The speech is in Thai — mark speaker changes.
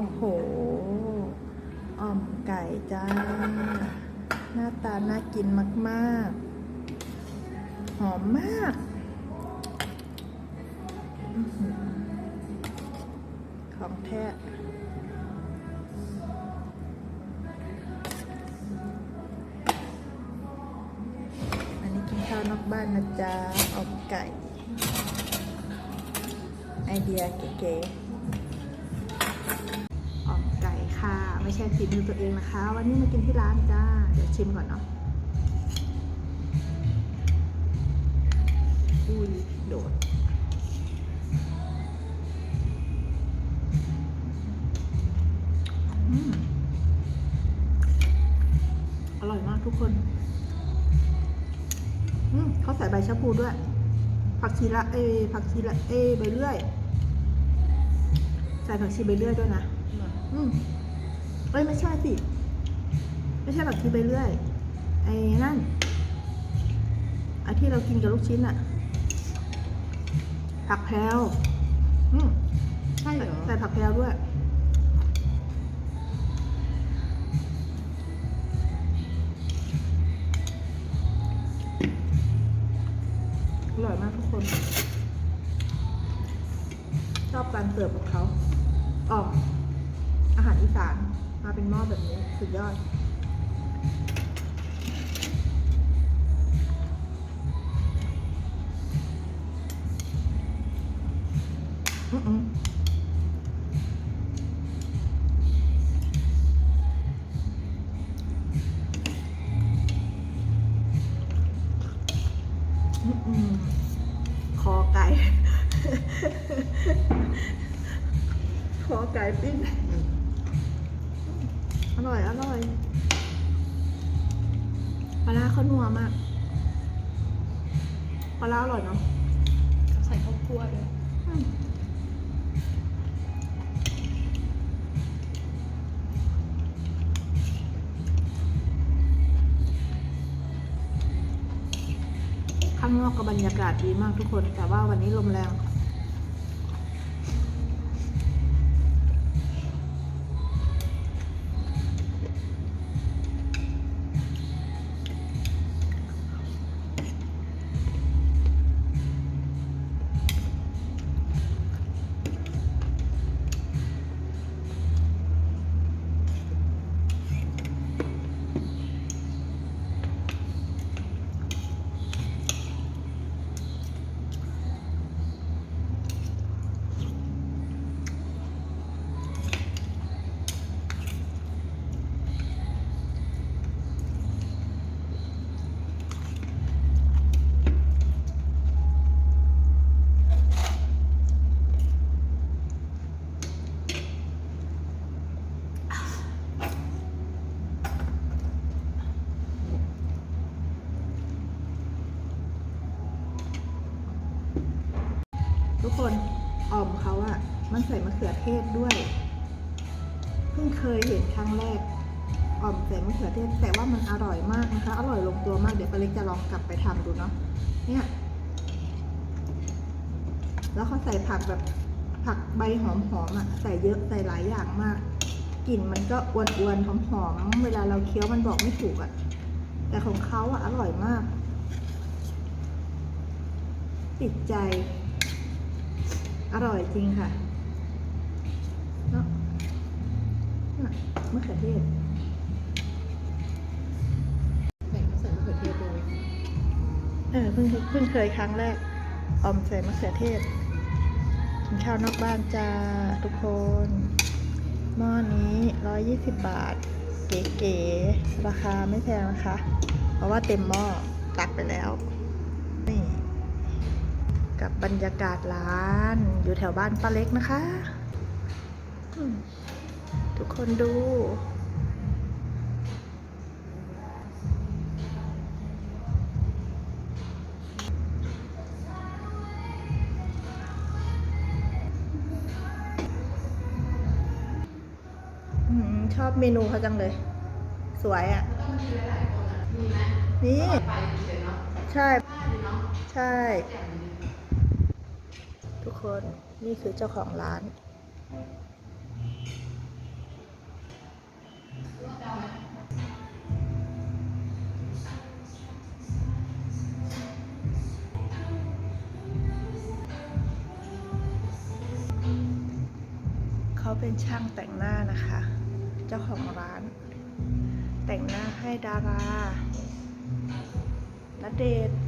Speaker 1: โอ้โหอ่อมไก่จ้า หน้าตาน่ากินมาก ๆ หอมมากของแท้อันนี้กินข้าวนอกบ้านนะจ๊ะอ่อมไก่ ไอเดียเก๋ๆอ่อมไก่ค่ะ ไม่ใช่ฝีมือตัวเองนะคะ วันนี้มากินที่ร้านจ้า เดี๋ยวชิมก่อนเนาะอุ้ยโดดอืมอร่อยมากทุกคนอืมเขาใส่ใบชะพูด้วย ผักชีละเอยผักชีละเอยใบเลื่อย ใส่ผักชีใบเลื่อยด้วยนะ อืม เอ้ยไม่ใช่สิ ไม่ใช่ผักชีใบเลื่อย ไอ้นั่นไอ้ที่เรากินกับลูกชิ้นอะผักแพรวอืม
Speaker 2: ใช่เหรอ
Speaker 1: ใส่ผักแพรวด้วย อร่อยมากทุกคน ชอบการเสิร์ฟของเขาออกอาหารอีสาน มาเป็นหม้อแบบนี้ สุดยอด อือือคอไก่ คอไก่ปิ้ง อร่อย อร่อยปลาร้าเขานัวมากปลาร้าอร่อยเนาะ
Speaker 2: เขาใส่ข้าวคั่วด้วย
Speaker 1: อืมข้างนอกก็บรรยากาศดีมากทุกคน แต่ว่าวันนี้ลมแรง ทุกคนอ่อมเขาอะมันใส่มะเขือเทศด้วย เพิ่งเคยเห็นครั้งแรกอ่อมใส่มะเขือเทศ แต่ว่ามันอร่อยมากนะคะ อร่อยลงตัวมาก เดี๋ยวปาเล็กจะลองกลับไปทำดูเนาะ เนี่ย แล้วเขาใส่ผักแบบผักใบหอมๆออะใส่เยอะใส่หลายอย่างมาก กลิ่นมันก็อวนๆหอมๆ เวลาเราเคี้ยวมันบอกไม่ถูกอะแต่ของเขาอะอร่อยมาก ติดใจ อร่อยจริงค่ะเนาะน่ะมะเขือเทศ
Speaker 2: ใส่ใส่มะเขือเทศด้วย
Speaker 1: เออเพิ่งเพิ่งเคยครั้งแรก ออมใส่มะเขือเทศกินข้าวนอกบ้านจ้าทุกคน หม้อนี้ร้อยยี่สิบบาท เก๋ๆราคาไม่แพงนะคะ เพราะว่าเต็มหม้อตักไปแล้วนี่ กับบรรยากาศร้าน อยู่แถวบ้านป้าเล็กนะคะ ทุกคนดูชอบเมนูเขาจังเลย สวยอะ นี่ ใช่ ใช่ ทุกคนนี่คือเจ้าของร้านเขาเป็นช่างแต่งหน้านะคะ เจ้าของร้าน แต่งหน้าให้ดาราณเดชน์